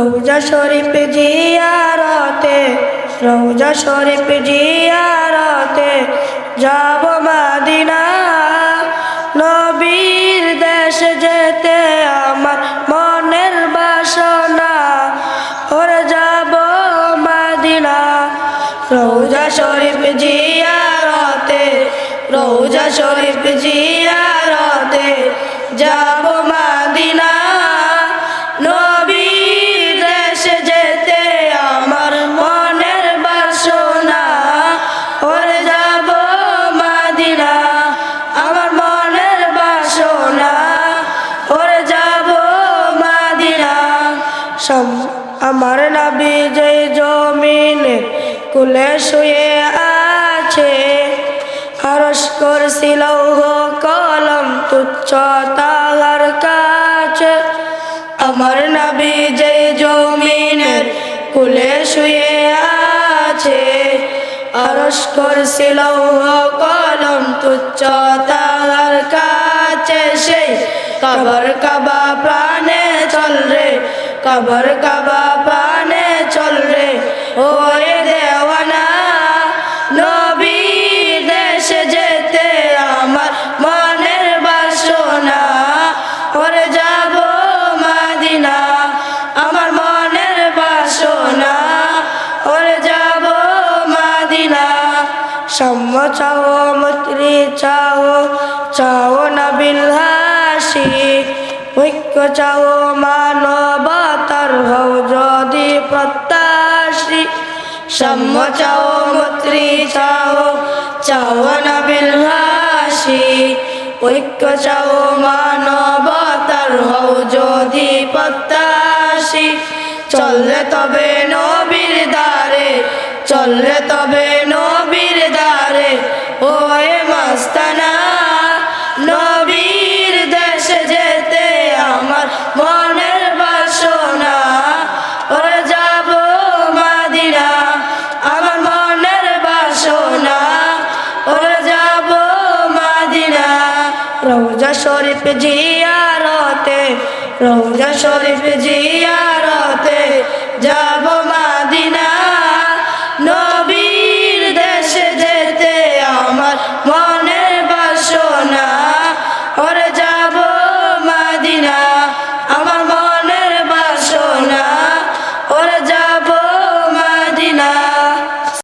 রৌজা শরীফ জিয়ারতে, রৌজা শরীফ জিয়ারতে যাব মাদিনা। নবীর দেশ যেতে আমার মনের বাসনা, ওরে যাব মাদিনা। রৌজা শরীফ জিয়ারতে, রৌজা শরীফ জিয়ারতে যাব মাদিনা। সম আমার নবী যে জমিনে কুলে শুয়ে আছে হরস করছিল কলম তুচ্ছ তাহার কাছে। আমার নবী যে জমিনের কুলে শুয়ে আছে আরস করছিল কলম তুচ্ছ তাহার কাছে। সেই কবর কাবা প্রাণে চল রে কবর কাবা প্রাণে চল রে ও দেওয়ানা নবী দেশে যেতে আমার মনের বাসনা। ওরে যাব মাদিনা, আমার মনের বাসনা। ওরে যাব মাদিনা, সম্ম চাও, মৈত্রী চাও চাও না বিলহাসি ঐক্য চাও মানবতার হও যদি প্রত্যাশী সম্ম চাও মৈত্রী চাও চাও না ঐক্য চাও মানবতার হও যদি প্রত্যাশী। চললে তবে নবীর দ্বারে, চললে তবে রৌজা শরীফ জিয়ারতে রৌজা শরীফ জিয়ার